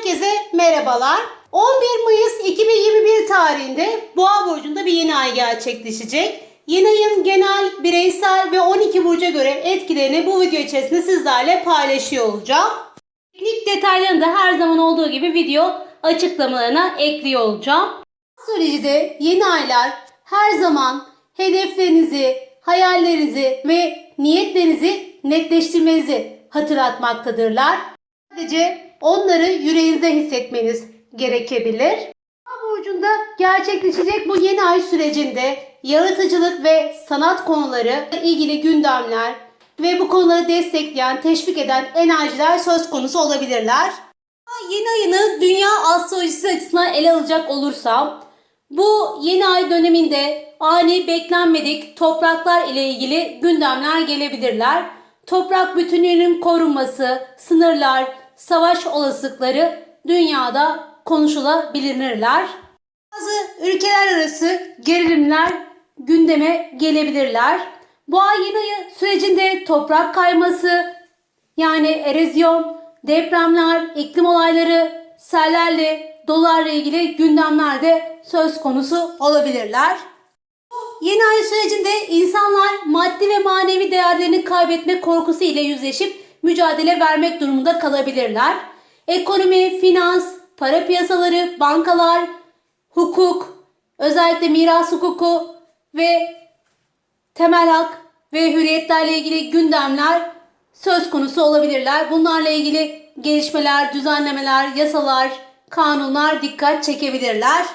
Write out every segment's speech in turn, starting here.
Herkese merhabalar. 11 Mayıs 2021 tarihinde Boğa burcunda bir yeni ay gerçekleşecek. Yeni ayın genel, bireysel ve 12 burca göre etkilerini bu video içerisinde sizlerle paylaşıyor olacağım. Teknik detaylarını da her zaman olduğu gibi video açıklamalarına ekliyor olacağım. Astrolojide yeni aylar her zaman hedeflerinizi, hayallerinizi ve niyetlerinizi netleştirmenizi hatırlatmaktadırlar. Sadece onları yüreğinizde hissetmeniz gerekebilir. Boğa burcunda gerçekleşecek bu yeni ay sürecinde yaratıcılık ve sanat konuları ilgili gündemler ve bu konuları destekleyen, teşvik eden enerjiler söz konusu olabilirler. Yeni ayını dünya astrolojisi açısından ele alacak olursam bu yeni ay döneminde ani beklenmedik topraklar ile ilgili gündemler gelebilirler. Toprak bütünlüğünün korunması, sınırlar, savaş olasılıkları dünyada konuşulabilirler. Bazı ülkeler arası gerilimler gündeme gelebilirler. Ay yeni ayı sürecinde toprak kayması, yani erozyon, depremler, iklim olayları, sellerle, dolarla ilgili gündemlerde söz konusu olabilirler. Bu Yeni ay sürecinde insanlar maddi ve manevi değerlerini kaybetme korkusu ile yüzleşip mücadele vermek durumunda kalabilirler. Ekonomi, finans, para piyasaları, bankalar, hukuk, özellikle miras hukuku ve temel hak ve hürriyetlerle ilgili gündemler söz konusu olabilirler. Bunlarla ilgili gelişmeler, düzenlemeler, yasalar, kanunlar dikkat çekebilirler.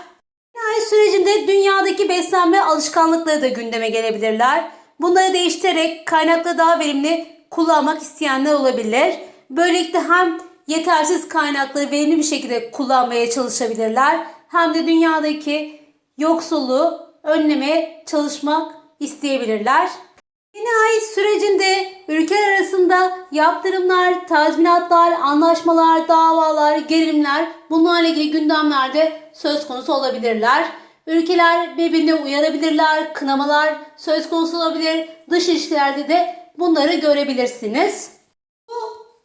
Ay sürecinde dünyadaki beslenme alışkanlıkları da gündeme gelebilirler. Bunları değiştirerek kaynakları daha verimli kullanmak isteyenler olabilir. Böylelikle hem yetersiz kaynakları verimli bir şekilde kullanmaya çalışabilirler. Hem de dünyadaki yoksulluğu önlemeye çalışmak isteyebilirler. Yeni ay sürecinde ülkeler arasında yaptırımlar, tazminatlar, anlaşmalar, davalar, gerilimler bunlarla ilgili gündemlerde söz konusu olabilirler. Ülkeler birbirini uyarabilirler, kınamalar söz konusu olabilir. Dış ilişkilerde de bunları görebilirsiniz. Bu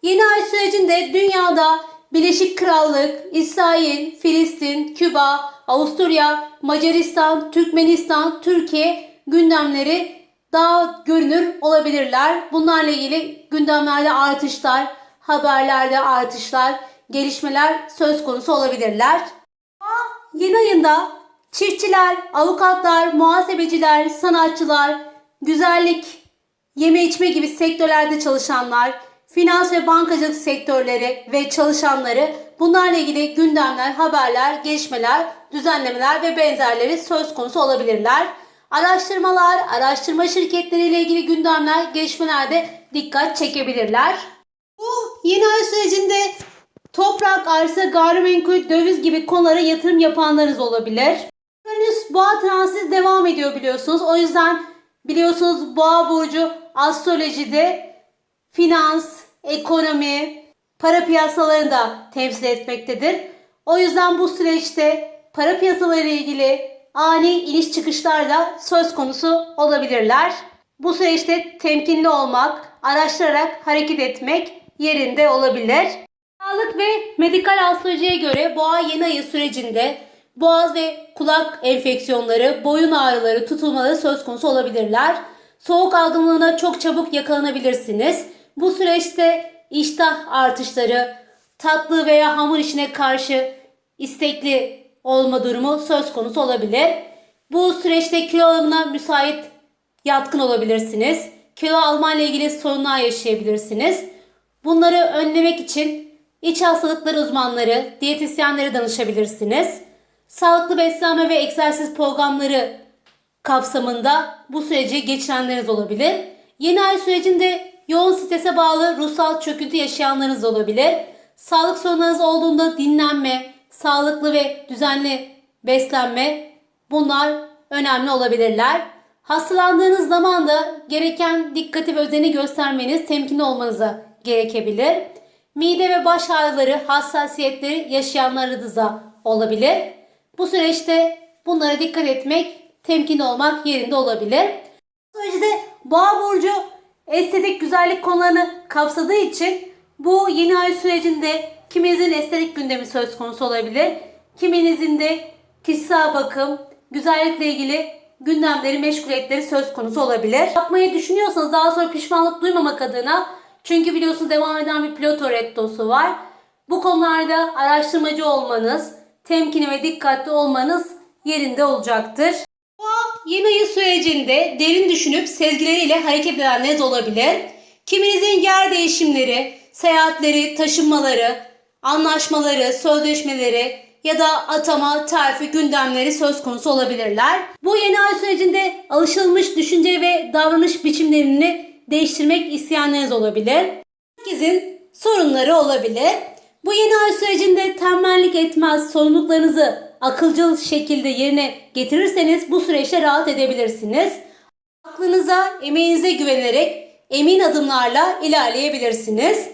yeni ay sürecinde dünyada Birleşik Krallık, İsrail, Filistin, Küba, Avusturya, Macaristan, Türkmenistan, Türkiye gündemleri daha görünür olabilirler. Bunlarla ilgili gündemlerde artışlar, haberlerde artışlar, gelişmeler söz konusu olabilirler. Yeni ayında çiftçiler, avukatlar, muhasebeciler, sanatçılar, güzellik, yeme içme gibi sektörlerde çalışanlar, finans ve bankacılık sektörleri ve çalışanları bunlarla ilgili gündemler, haberler, gelişmeler, düzenlemeler ve benzerleri söz konusu olabilirler. Araştırmalar, araştırma şirketleri ile ilgili gündemler, gelişmelerde dikkat çekebilirler. Bu yeni ay sürecinde toprak, arsa, gayrimenkul, döviz gibi konulara yatırım yapanlarınız olabilir. Uranüs boğa transit devam ediyor biliyorsunuz. O yüzden biliyorsunuz boğa burcu astrolojide finans, ekonomi, para piyasalarını da temsil etmektedir. O yüzden bu süreçte para piyasaları ile ilgili ani iniş çıkışlar da söz konusu olabilirler. Bu süreçte temkinli olmak, araştırarak hareket etmek yerinde olabilir. Sağlık ve medikal astrolojiye göre boğa yeni ayı sürecinde boğaz ve kulak enfeksiyonları, boyun ağrıları, tutulmaları söz konusu olabilirler. Soğuk algınlığına çok çabuk yakalanabilirsiniz. Bu süreçte iştah artışları, tatlı veya hamur işine karşı istekli olma durumu söz konusu olabilir. Bu süreçte kilo alımına müsait yatkın olabilirsiniz. Kilo alma ile ilgili sorunlar yaşayabilirsiniz. Bunları önlemek için iç hastalıkları uzmanları, diyetisyenlere danışabilirsiniz. Sağlıklı beslenme ve egzersiz programları kapsamında bu süreci geçirenleriniz olabilir. Yeni ay sürecinde yoğun strese bağlı ruhsal çöküntü yaşayanlarınız olabilir. Sağlık sorunlarınız olduğunda dinlenme, sağlıklı ve düzenli beslenme bunlar önemli olabilirler. Hastalandığınız zaman da gereken dikkati ve özeni göstermeniz, temkinli olmanıza gerekebilir. Mide ve baş ağrıları, hassasiyetleri yaşayanlarınız da olabilir. Bu süreçte bunlara dikkat etmek, temkinli olmak yerinde olabilir. Astrolojide boğa burcu estetik güzellik konularını kapsadığı için bu yeni ay sürecinde Kiminizin estetik gündemi söz konusu olabilir. Kiminizin de kişisel bakım, güzellikle ilgili gündemleri, meşguliyetleri söz konusu olabilir. Yapmayı düşünüyorsanız daha sonra pişmanlık duymamak adına çünkü biliyorsunuz devam eden bir Plato rettosu var. Bu konularda araştırmacı olmanız, temkinli ve dikkatli olmanız yerinde olacaktır. Yeni ayı sürecinde derin düşünüp sezgileriyle hareket edenleriniz olabilir. Kiminizin yer değişimleri, seyahatleri, taşınmaları, anlaşmaları, sözleşmeleri ya da atama, terfi gündemleri söz konusu olabilirler. Bu yeni ay sürecinde alışılmış düşünce ve davranış biçimlerini değiştirmek isteyenleriniz olabilir. Herkesin sorunları olabilir. Bu yeni ay sürecinde tembellik etmez, sorumluluklarınızı akılcıl şekilde yerine getirirseniz bu süreçte rahat edebilirsiniz. Aklınıza, emeğinize güvenerek emin adımlarla ilerleyebilirsiniz.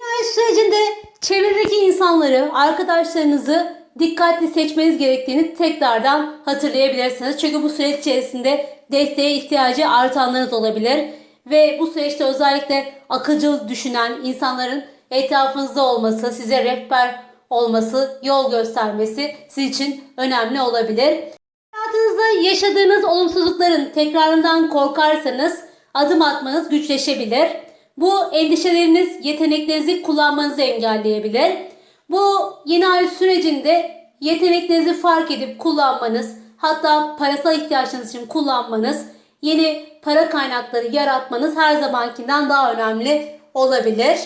Ay sürecinde çevredeki insanları, arkadaşlarınızı dikkatli seçmeniz gerektiğini tekrardan hatırlayabilirsiniz. Çünkü bu süreç içerisinde desteğe ihtiyacı artanlarınız olabilir. Ve bu süreçte özellikle akılcıl düşünen insanların etrafınızda olması, size rehber olması, yol göstermesi sizin için önemli olabilir. Hayatınızda yaşadığınız olumsuzlukların tekrarından korkarsanız adım atmanız güçleşebilir. Bu endişeleriniz yeteneklerinizi kullanmanızı engelleyebilir. Bu yeni ay sürecinde yeteneklerinizi fark edip kullanmanız, hatta parasal ihtiyaçlarınız için kullanmanız, yeni para kaynakları yaratmanız her zamankinden daha önemli olabilir.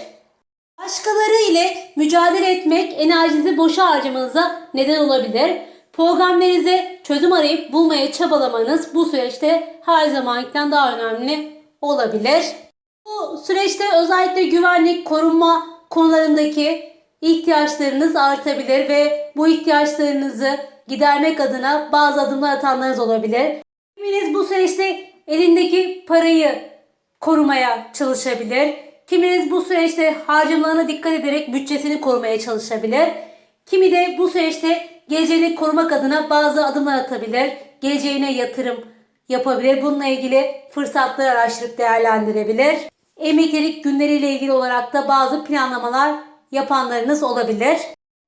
Başkaları ile mücadele etmek enerjinizi boşa harcamanıza neden olabilir. Problemlerinize çözüm arayıp bulmaya çabalamanız bu süreçte her zamankinden daha önemli olabilir. Bu süreçte özellikle güvenlik, korunma konularındaki ihtiyaçlarınız artabilir ve bu ihtiyaçlarınızı gidermek adına bazı adımlar atanlarınız olabilir. Kiminiz bu süreçte elindeki parayı korumaya çalışabilir. Kiminiz bu süreçte harcamalarına dikkat ederek bütçesini korumaya çalışabilir. Kimi de bu süreçte geleceğini korumak adına bazı adımlar atabilir. Geleceğine yatırım yapabilir. Bununla ilgili fırsatları araştırıp değerlendirebilir. Emeklilik günleriyle ilgili olarak da bazı planlamalar yapanlarınız olabilir.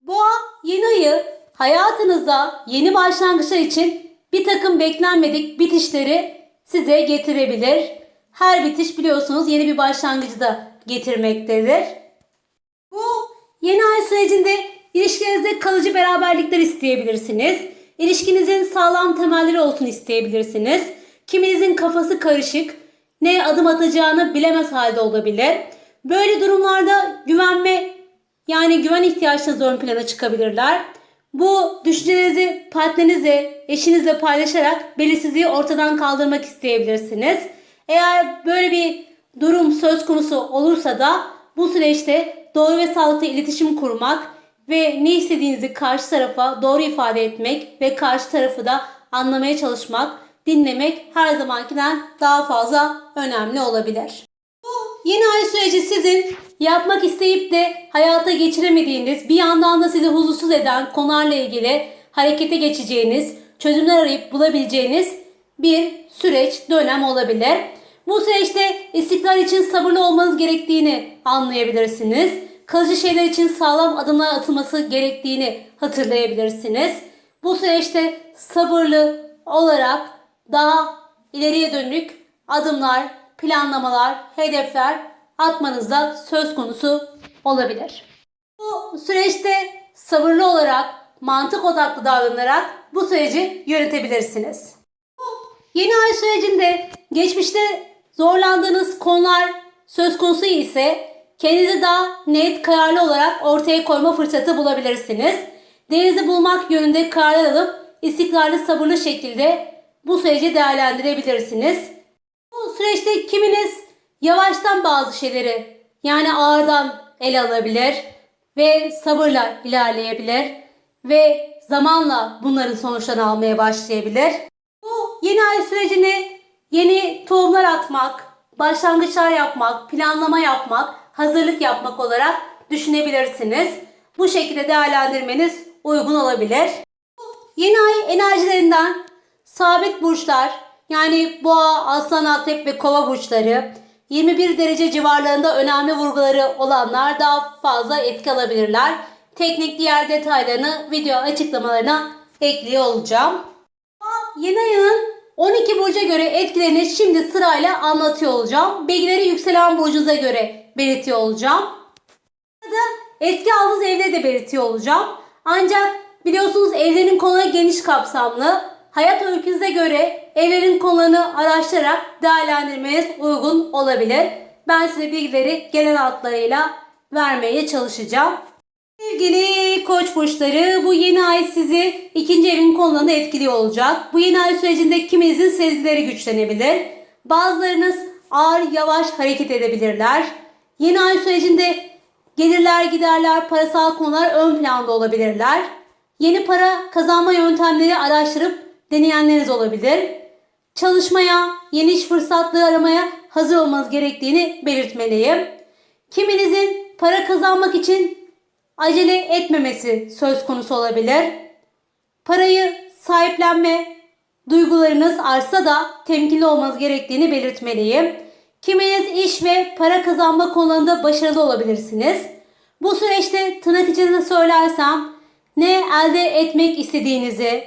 Boğa yeni ayı hayatınızda yeni başlangıçlar için bir takım beklenmedik bitişleri size getirebilir. Her bitiş biliyorsunuz yeni bir başlangıcı da getirmektedir. Bu yeni ay sürecinde ilişkinizde kalıcı beraberlikler isteyebilirsiniz. İlişkinizin sağlam temelleri olsun isteyebilirsiniz. Kiminizin kafası karışık, ne adım atacağını bilemez halde olabilir. Böyle durumlarda güvenme yani güven ihtiyaçlarınız ön plana çıkabilirler. Bu düşüncelerinizi partnerinizle, eşinizle paylaşarak belirsizliği ortadan kaldırmak isteyebilirsiniz. Eğer böyle bir durum söz konusu olursa da bu süreçte doğru ve sağlıklı iletişim kurmak ve ne istediğinizi karşı tarafa doğru ifade etmek ve karşı tarafı da anlamaya çalışmak, dinlemek her zamankinden daha fazla önemli olabilir. Bu yeni ay süreci sizin yapmak isteyip de hayata geçiremediğiniz, bir yandan da sizi huzursuz eden konularla ilgili harekete geçeceğiniz, çözümler arayıp bulabileceğiniz bir süreç, dönem olabilir. Bu süreçte istikrar için sabırlı olmanız gerektiğini anlayabilirsiniz. Kalıcı şeyler için sağlam adımlar atılması gerektiğini hatırlayabilirsiniz. Bu süreçte sabırlı olarak daha ileriye dönük adımlar, planlamalar, hedefler atmanızda söz konusu olabilir. Bu süreçte sabırlı olarak, mantık odaklı davranarak bu süreci yönetebilirsiniz. Yeni ay sürecinde geçmişte zorlandığınız konular söz konusu ise kendinizi daha net, kararlı olarak ortaya koyma fırsatı bulabilirsiniz. Değerinizi bulmak yönünde kararlar alıp istikrarlı, sabırlı şekilde bu süreci değerlendirebilirsiniz. Bu süreçte kiminiz yavaştan bazı şeyleri yani ağırdan ele alabilir ve sabırla ilerleyebilir ve zamanla bunların sonuçlarını almaya başlayabilir. Bu yeni ay sürecini yeni tohumlar atmak, başlangıçlar yapmak, planlama yapmak, hazırlık yapmak olarak düşünebilirsiniz. Bu şekilde değerlendirmeniz uygun olabilir. Yeni ay enerjilerinden sabit burçlar yani boğa, aslan, akrep ve kova burçları, 21 derece civarlarında önemli vurguları olanlar daha fazla etki alabilirler. Teknik diğer detaylarını video açıklamalarına ekliyor olacağım. Yeni ayının 12 burca göre etkilerini şimdi sırayla anlatıyor olacağım. Bilgileri yükselen burcunuza göre belirtiyor olacağım. Etki aldığınız evde de belirtiyor olacağım. Ancak biliyorsunuz evlerin konuları geniş kapsamlı. Hayat öykünüze göre evlerin konularını araştırarak değerlendirmeniz uygun olabilir. Ben size bilgileri genel hatlarıyla vermeye çalışacağım. Sevgili koç burçları bu yeni ay sizi ikinci evin konularında etkiliyor olacak. Bu yeni ay sürecinde kiminizin sezgileri güçlenebilir. Bazılarınız ağır yavaş hareket edebilirler. Yeni ay sürecinde gelirler giderler parasal konular ön planda olabilirler. Yeni para kazanma yöntemleri araştırıp deneyenleriniz olabilir. Çalışmaya, yeni iş fırsatları aramaya hazır olmanız gerektiğini belirtmeliyim. Kiminizin para kazanmak için acele etmemesi söz konusu olabilir. Parayı sahiplenme duygularınız artsa da temkinli olmanız gerektiğini belirtmeliyim. Kiminiz iş ve para kazanma konularında başarılı olabilirsiniz. Bu süreçte tırnak içinde söylersem ne elde etmek istediğinizi,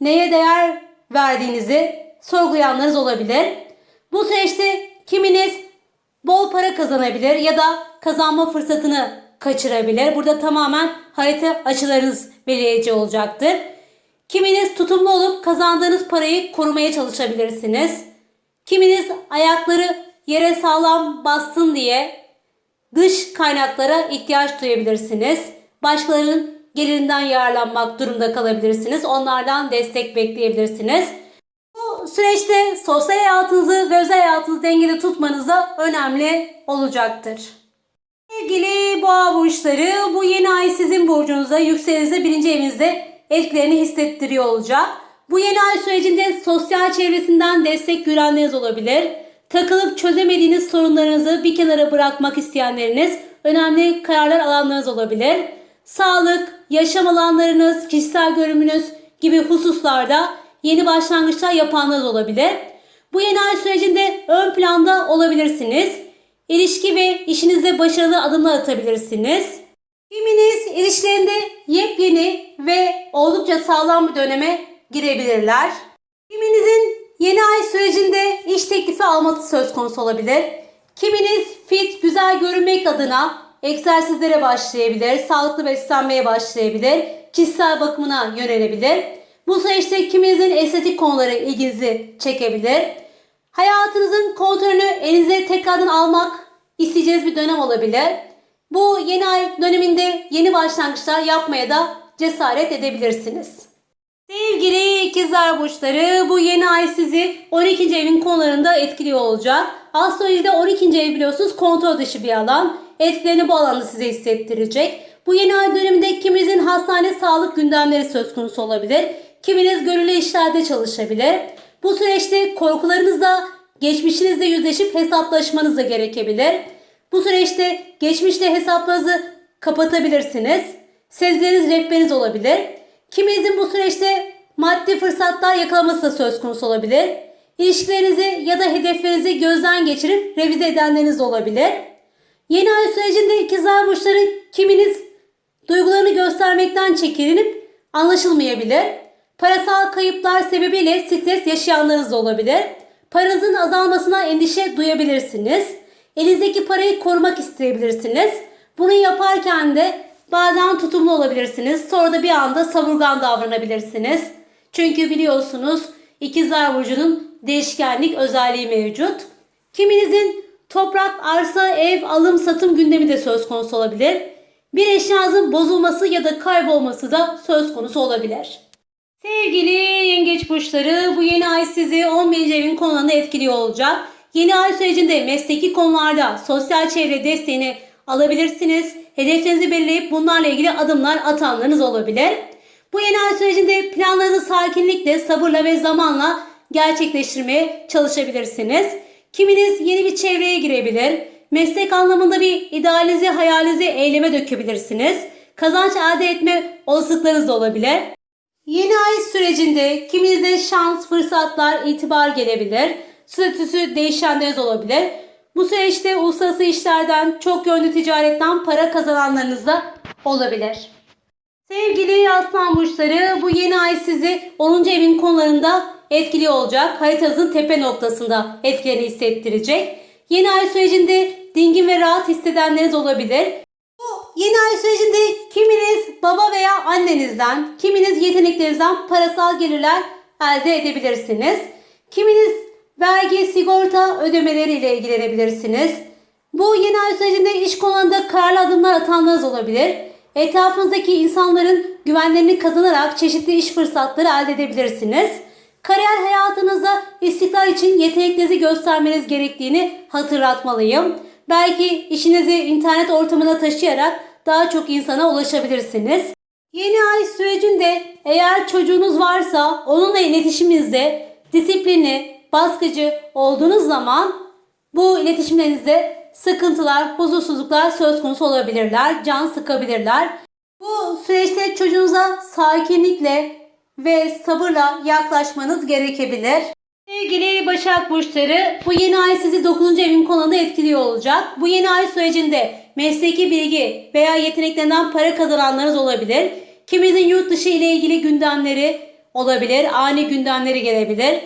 neye değer verdiğinizi sorgulayanlarınız olabilir. Bu süreçte kiminiz bol para kazanabilir ya da kazanma fırsatını kaçırabilir. Burada tamamen harita açılarınız belirleyici olacaktır. Kiminiz tutumlu olup kazandığınız parayı korumaya çalışabilirsiniz. Kiminiz ayakları yere sağlam bassın diye dış kaynaklara ihtiyaç duyabilirsiniz. Başkalarının gelirinden yararlanmak durumda kalabilirsiniz. Onlardan destek bekleyebilirsiniz. Bu süreçte sosyal hayatınızı ve özel hayatınızı dengede tutmanız da önemli olacaktır. Sevgili boğa burçları bu yeni ay sizin burcunuzda yükselenizde birinci evinizde etkilerini hissettiriyor olacak. Bu yeni ay sürecinde sosyal çevresinden destek görenleriniz olabilir. Takılıp çözemediğiniz sorunlarınızı bir kenara bırakmak isteyenleriniz önemli kararlar alanlarınız olabilir. Sağlık, yaşam alanlarınız, kişisel görümünüz gibi hususlarda yeni başlangıçlar yapanlarınız olabilir. Bu yeni ay sürecinde ön planda olabilirsiniz. İlişki ve işinizde başarılı adımlar atabilirsiniz. Kiminiz ilişkilerinde yepyeni ve oldukça sağlam bir döneme girebilirler. Kiminizin yeni ay sürecinde iş teklifi alması söz konusu olabilir. Kiminiz fit, güzel görünmek adına egzersizlere başlayabilir, sağlıklı beslenmeye başlayabilir, kişisel bakımına yönelebilir. Bu süreçte kiminizin estetik konuları ilginizi çekebilir. Hayatınızın kontrolünü elinize tekrardan almak isteyeceğiniz bir dönem olabilir. Bu yeni ay döneminde yeni başlangıçlar yapmaya da cesaret edebilirsiniz. Sevgili ikizler burçları bu yeni ay sizi 12. evin konularında etkiliyor olacak. Astrolojide 12. ev biliyorsunuz kontrol dışı bir alan. Etkilerini bu alanda size hissettirecek. Bu yeni ay döneminde kiminizin hastane sağlık gündemleri söz konusu olabilir. Kiminiz gönüllü işlerde çalışabilir. Bu süreçte korkularınızla, geçmişinizle yüzleşip hesaplaşmanız da gerekebilir. Bu süreçte geçmişle hesaplarınızı kapatabilirsiniz. Sezgileriniz rehberiniz olabilir. Kiminizin bu süreçte maddi fırsatlar yakalaması da söz konusu olabilir. İlişkilerinizi ya da hedeflerinizi gözden geçirip revize edenleriniz de olabilir. Yeni ay sürecinde ikizler burçları kiminiz duygularını göstermekten çekinip anlaşılmayabilir. Parasal kayıplar sebebiyle stres yaşayanlarınız da olabilir. Paranızın azalmasına endişe duyabilirsiniz. Elinizdeki parayı korumak isteyebilirsiniz. Bunu yaparken de bazen tutumlu olabilirsiniz. Sonra da bir anda savurgan davranabilirsiniz. Çünkü biliyorsunuz ikizler burcunun değişkenlik özelliği mevcut. Kiminizin toprak, arsa, ev, alım, satım gündemi de söz konusu olabilir. Bir eşyanızın bozulması ya da kaybolması da söz konusu olabilir. Sevgili yengeç burçları bu yeni ay sizi 11. evin konularında etkiliyor olacak. Yeni ay sürecinde mesleki konularda sosyal çevre desteğini alabilirsiniz. Hedeflerinizi belirleyip bunlarla ilgili adımlar atanlarınız olabilir. Bu yeni ay sürecinde planlarınızı sakinlikle, sabırla ve zamanla gerçekleştirmeye çalışabilirsiniz. Kiminiz yeni bir çevreye girebilir. Meslek anlamında bir idealize, hayalize eyleme dökebilirsiniz. Kazanç elde etme olasılıklarınız da olabilir. Yeni ay sürecinde kiminize şans, fırsatlar, itibar gelebilir. Statüsü değişenleriniz olabilir. Bu süreçte uluslararası işlerden, çok yönlü ticaretten para kazananlarınız da olabilir. Sevgili aslan burçları bu yeni ay sizi 10. evin konularında etkili olacak. Haritanızın tepe noktasında etkilerini hissettirecek. Yeni ay sürecinde dingin ve rahat hissedenleriniz olabilir. Yeni ay sürecinde kiminiz baba veya annenizden, kiminiz yeteneklerinizden parasal gelirler elde edebilirsiniz. Kiminiz vergi, sigorta ödemeleriyle ilgilenebilirsiniz. Bu yeni ay sürecinde iş konularında kararlı adımlar atanlarınız olabilir. Etrafınızdaki insanların güvenlerini kazanarak çeşitli iş fırsatları elde edebilirsiniz. Kariyer hayatınızda istikrar için yeteneklerinizi göstermeniz gerektiğini hatırlatmalıyım. Belki işinizi internet ortamına taşıyarak daha çok insana ulaşabilirsiniz. Yeni ay sürecinde eğer çocuğunuz varsa onunla iletişiminizde disiplinli, baskıcı olduğunuz zaman bu iletişimlerinizde sıkıntılar, huzursuzluklar söz konusu olabilirler, can sıkabilirler. Bu süreçte çocuğunuza sakinlikle ve sabırla yaklaşmanız gerekebilir. Sevgili Başak Burçları, bu yeni ay sizi 9. evin konuda etkiliyor olacak. Bu yeni ay sürecinde mesleki bilgi veya yeteneklerinden para kazananlarınız olabilir. Kiminizin yurt dışı ile ilgili gündemleri olabilir, ani gündemleri gelebilir.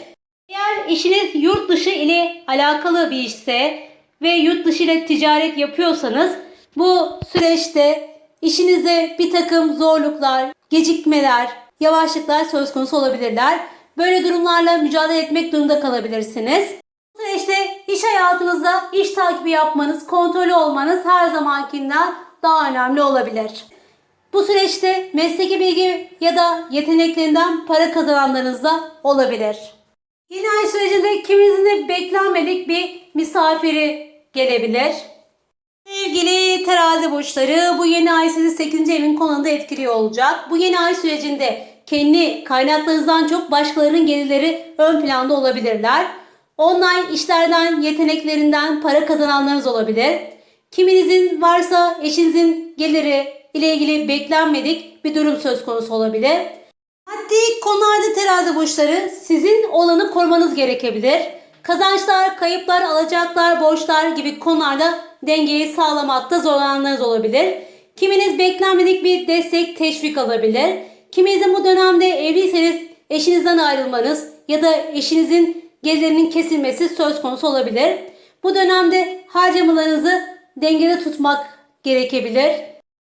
Eğer işiniz yurt dışı ile alakalı bir işse ve yurt dışı ile ticaret yapıyorsanız bu süreçte işinizde bir takım zorluklar, gecikmeler, yavaşlıklar söz konusu olabilirler. Böyle durumlarla mücadele etmek durumunda kalabilirsiniz. Bu süreçte iş hayatınızda iş takibi yapmanız, kontrolü olmanız her zamankinden daha önemli olabilir. Bu süreçte mesleki bilgi ya da yeteneklerinden para kazananlarınız da olabilir. Yeni ay sürecinde kiminizin de beklenmedik bir misafiri gelebilir. Sevgili terazi burçları bu yeni ay sizi 8. evin konumunda etkiliyor olacak. Bu yeni ay sürecinde kendi kaynaklarınızdan çok başkalarının gelirleri ön planda olabilirler. Online işlerden, yeteneklerinden para kazananlarınız olabilir. Kiminizin varsa eşinizin geliri ile ilgili beklenmedik bir durum söz konusu olabilir. Maddi konularda terazi burçları sizin olanı korumanız gerekebilir. Kazançlar, kayıplar, alacaklar, borçlar gibi konularda dengeyi sağlamakta zorlananlarınız olabilir. Kiminiz beklenmedik bir destek, teşvik alabilir. Kiminizin bu dönemde evliyseniz eşinizden ayrılmanız ya da eşinizin gelirinin kesilmesi söz konusu olabilir. Bu dönemde harcamalarınızı dengede tutmak gerekebilir.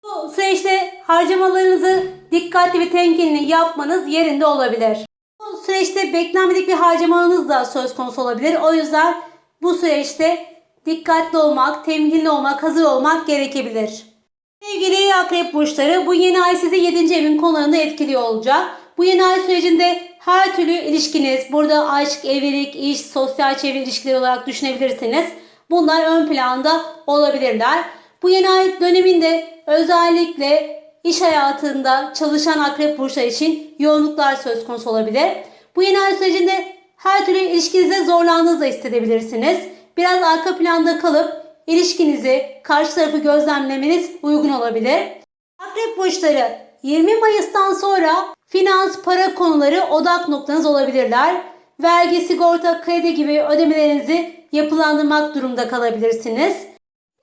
Bu süreçte harcamalarınızı dikkatli ve temkinli yapmanız yerinde olabilir. Bu süreçte beklenmedik bir harcamanız da söz konusu olabilir. O yüzden bu süreçte dikkatli olmak, temkinli olmak, hazır olmak gerekebilir. Sevgili akrep burçları bu yeni ay sizi 7. evin konularında etkiliyor olacak. Bu yeni ay sürecinde her türlü ilişkiniz, burada aşk, evlilik, iş, sosyal çevre ilişkileri olarak düşünebilirsiniz. Bunlar ön planda olabilirler. Bu yeni ay döneminde özellikle iş hayatında çalışan akrep burçları için yoğunluklar söz konusu olabilir. Bu yeni ay sürecinde her türlü ilişkinizde zorlandığınızı hissedebilirsiniz. Biraz arka planda kalıp ilişkinizi, karşı tarafı gözlemlemeniz uygun olabilir. Akrep burçları 20 Mayıs'tan sonra finans, para konuları odak noktanız olabilirler. Vergi, sigorta, kredi gibi ödemelerinizi yapılandırmak durumda kalabilirsiniz.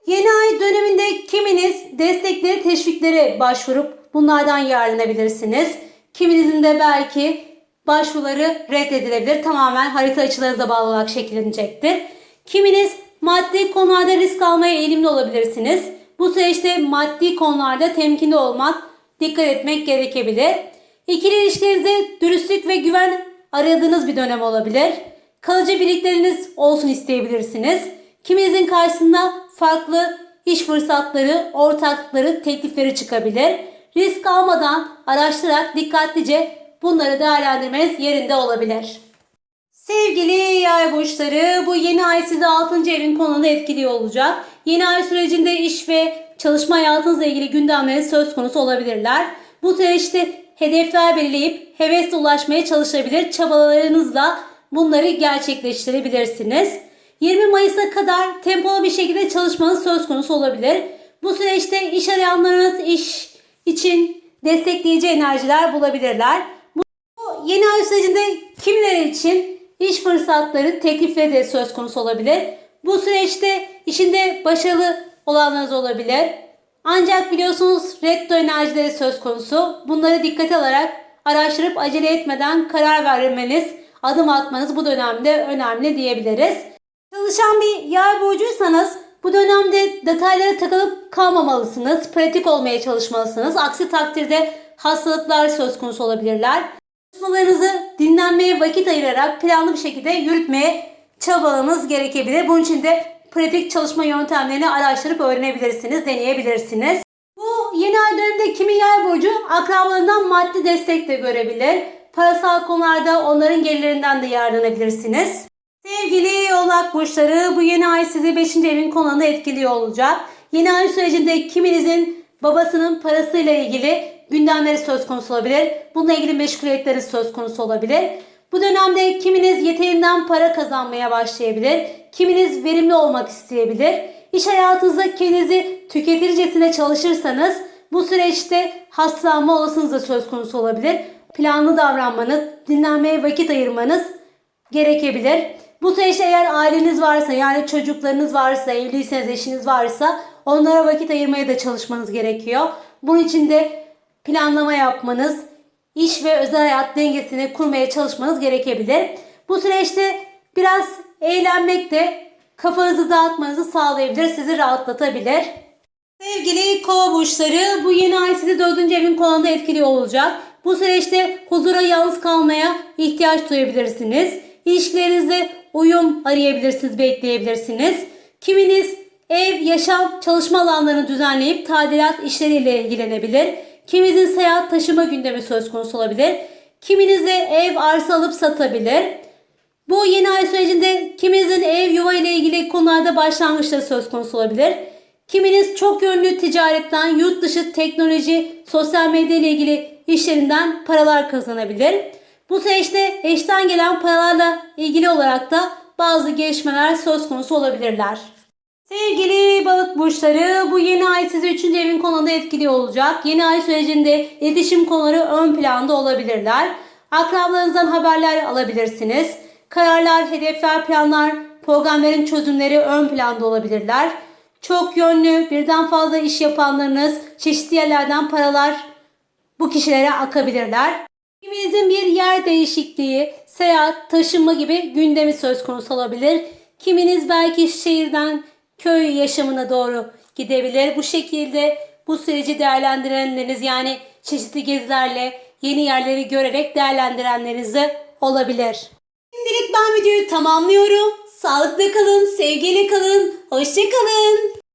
Yeni ay döneminde kiminiz destekleri, teşviklere başvurup bunlardan yararlanabilirsiniz. Kiminizin de belki başvuruları reddedilebilir. Tamamen harita açılarınıza bağlı olarak şekillenecektir. Kiminiz maddi konularda risk almaya eğilimli olabilirsiniz. Bu süreçte maddi konularda temkinli olmak, dikkat etmek gerekebilir. İkili ilişkilerinizde dürüstlük ve güven aradığınız bir dönem olabilir. Kalıcı birlikleriniz olsun isteyebilirsiniz. Kiminizin karşısında farklı iş fırsatları, ortaklıkları, teklifleri çıkabilir. Risk almadan araştırarak dikkatlice bunları değerlendirmeniz yerinde olabilir. Sevgili yay burçları bu yeni ay sizi 6. evin konusunda etkiliyor olacak. Yeni ay sürecinde iş ve çalışma hayatınızla ilgili gündemleri söz konusu olabilirler. Bu süreçte hedefler belirleyip hevesle ulaşmaya çalışabilir. Çabalarınızla bunları gerçekleştirebilirsiniz. 20 Mayıs'a kadar tempolu bir şekilde çalışmanız söz konusu olabilir. Bu süreçte iş arayanlarınız iş için destekleyici enerjiler bulabilirler. Bu yeni ay sürecinde kimileri için iş fırsatları, teklifleri de söz konusu olabilir. Bu süreçte işinde başarılı olanlarınız olabilir. Ancak biliyorsunuz retro enerjileri söz konusu. Bunları dikkate alarak araştırıp acele etmeden karar vermeniz, adım atmanız bu dönemde önemli diyebiliriz. Çalışan bir yay burcuysanız bu dönemde detaylara takılıp kalmamalısınız. Pratik olmaya çalışmalısınız. Aksi takdirde hastalıklar söz konusu olabilirler. Çalışmalarınızı dinlenmeye vakit ayırarak planlı bir şekilde yürütmeye çabalamanız gerekebilir. Bunun için de pratik çalışma yöntemlerini araştırıp öğrenebilirsiniz, deneyebilirsiniz. Bu yeni ay döneminde kimi yay burcu akrabalarından maddi destek de görebilir. Parasal konularda onların gelirlerinden de yararlanabilirsiniz. Sevgili oğlak burçları bu yeni ay sizi 5. evin konularında etkiliyor olacak. Yeni ay sürecinde kiminizin babasının parasıyla ilgili gündemleri söz konusu olabilir. Bununla ilgili meşguliyetleri söz konusu olabilir. Bu dönemde kiminiz yeteneğinden para kazanmaya başlayabilir. Kiminiz verimli olmak isteyebilir. İş hayatınızda kendinizi tüketircesine çalışırsanız bu süreçte hastalanma olasılığınız da söz konusu olabilir. Planlı davranmanız, dinlenmeye vakit ayırmanız gerekebilir. Bu süreçte eğer aileniz varsa yani çocuklarınız varsa, evliyseniz eşiniz varsa onlara vakit ayırmaya da çalışmanız gerekiyor. Bunun için de planlama yapmanız, iş ve özel hayat dengesini kurmaya çalışmanız gerekebilir. Bu süreçte biraz eğlenmek de kafanızı dağıtmanızı sağlayabilir, sizi rahatlatabilir. Sevgili kova burçları bu yeni ay sizi dördüncü evin konumunda etkili olacak. Bu süreçte huzura yalnız kalmaya ihtiyaç duyabilirsiniz. İlişkilerinizde uyum arayabilirsiniz, bekleyebilirsiniz. Kiminiz ev, yaşam, çalışma alanlarını düzenleyip tadilat işleriyle ilgilenebilir. Kiminizin seyahat taşıma gündemi söz konusu olabilir. Kiminiz de ev, arsa alıp satabilir. Bu yeni ay sürecinde kiminizin ev, yuva ile ilgili konularda başlangıçları söz konusu olabilir. Kiminiz çok yönlü ticaretten, yurt dışı teknoloji, sosyal medya ile ilgili işlerinden paralar kazanabilir. Bu süreçte eşten gelen paralarla ilgili olarak da bazı gelişmeler söz konusu olabilirler. Sevgili balık burçları bu yeni ay sizi 3. evin konuunda etkili olacak. Yeni ay sürecinde iletişim konuları ön planda olabilirler. Akrabalarınızdan haberler alabilirsiniz. Kararlar, hedefler, planlar, programların çözümleri ön planda olabilirler. Çok yönlü, birden fazla iş yapanlarınız çeşitli yerlerden paralar bu kişilere akabilirler. Kiminizin bir yer değişikliği, seyahat, taşınma gibi gündemi söz konusu olabilir. Kiminiz belki şehirden köy yaşamına doğru gidebilir. Bu şekilde bu süreci değerlendirenleriniz yani çeşitli gezilerle yeni yerleri görerek değerlendirenleriniz de olabilir. Şimdilik ben videoyu tamamlıyorum. Sağlıklı kalın, sevgiyle kalın, hoşça kalın.